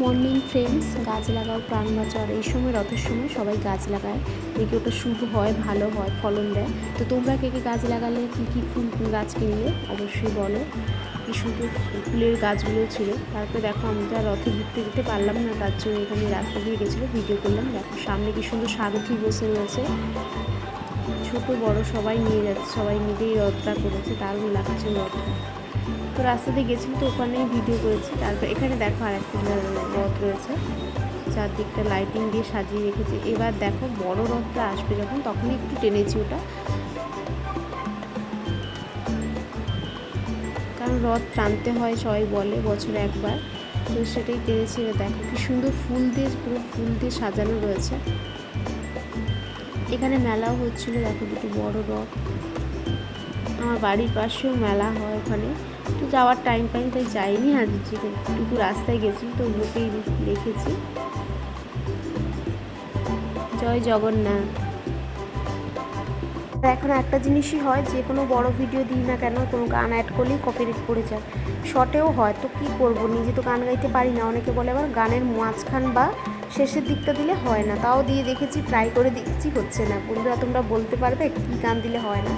Morning friends, গাছ লাগাও, প্রাণ বাঁচাও এই সময়, রথের সময় সবাই গাছ লাগায়। দেখি ওটা শুভ হয়, ভালো হয়, ফলন দেয়। তো তোমরা কে কে গাছ লাগালে, কী কী ফুল গাছ কিনলে, অবশ্যই বলো। কি সুন্দর ফুলের গাছগুলো ছিল। তারপরে দেখো, আমি তো আর রথে ঘুরতে যেতে পারলাম না, তার জন্য এখানে রাস্তা দিয়ে গেছিল, ভিডিও করলাম। দেখো, সামনে কি সুন্দর সারথি বসে রয়েছে। ছোট, বড় সবাই নিয়ে যাচ্ছে, সবাই মিলেই রথটা করেছে দারুণ লাগছে রথটা তো রাস্তা দিয়ে গেছিলাম তো ওখানেই ভিডিও করেছি। তারপর এখানে দেখো আর একটা রথ রয়েছে। চারদিকটা লাইটিং দিয়ে সাজিয়ে রেখেছি। এবার দেখো বড় রথটা আসবে যখন তখনই একটু টেনেছি ওটা। কারণ রথ টানতে হয়, সবাই বলে বছরে একবার। তো সেটাই টেনেছি। দেখো কি সুন্দর ফুল দিয়ে, পুরো ফুল দিয়ে সাজানো রয়েছে। এখানে মেলাও হচ্ছিল, দেখো দুটো বড় রথ। আমার বাড়ির পাশেও মেলা হয় ওখানে। তো যাওয়ার টাইম পাইনি তাই যাইনি, আর যেটুকু রাস্তায় গেছি তো ওগুলোকেই দেখেছি। জয় জগন্নাথ। এখন একটা জিনিসই হয়, যে কোনো বড় ভিডিও দিই না কেন, কোনো গান অ্যাড করলেই কপিরাইট পড়ে যায়। শর্টেও হয়, তো কী করব? নিজে তো গান গাইতে পারি না। অনেকে বলে আবার গানের মাঝখান বা শেষের দিকটা দিলে হয় না। তাও দিয়ে দেখেছি ট্রাই করে দেখেছি, হচ্ছে না। বন্ধুরা, তোমরা বলতে পারবে কী গান দিলে হয় না।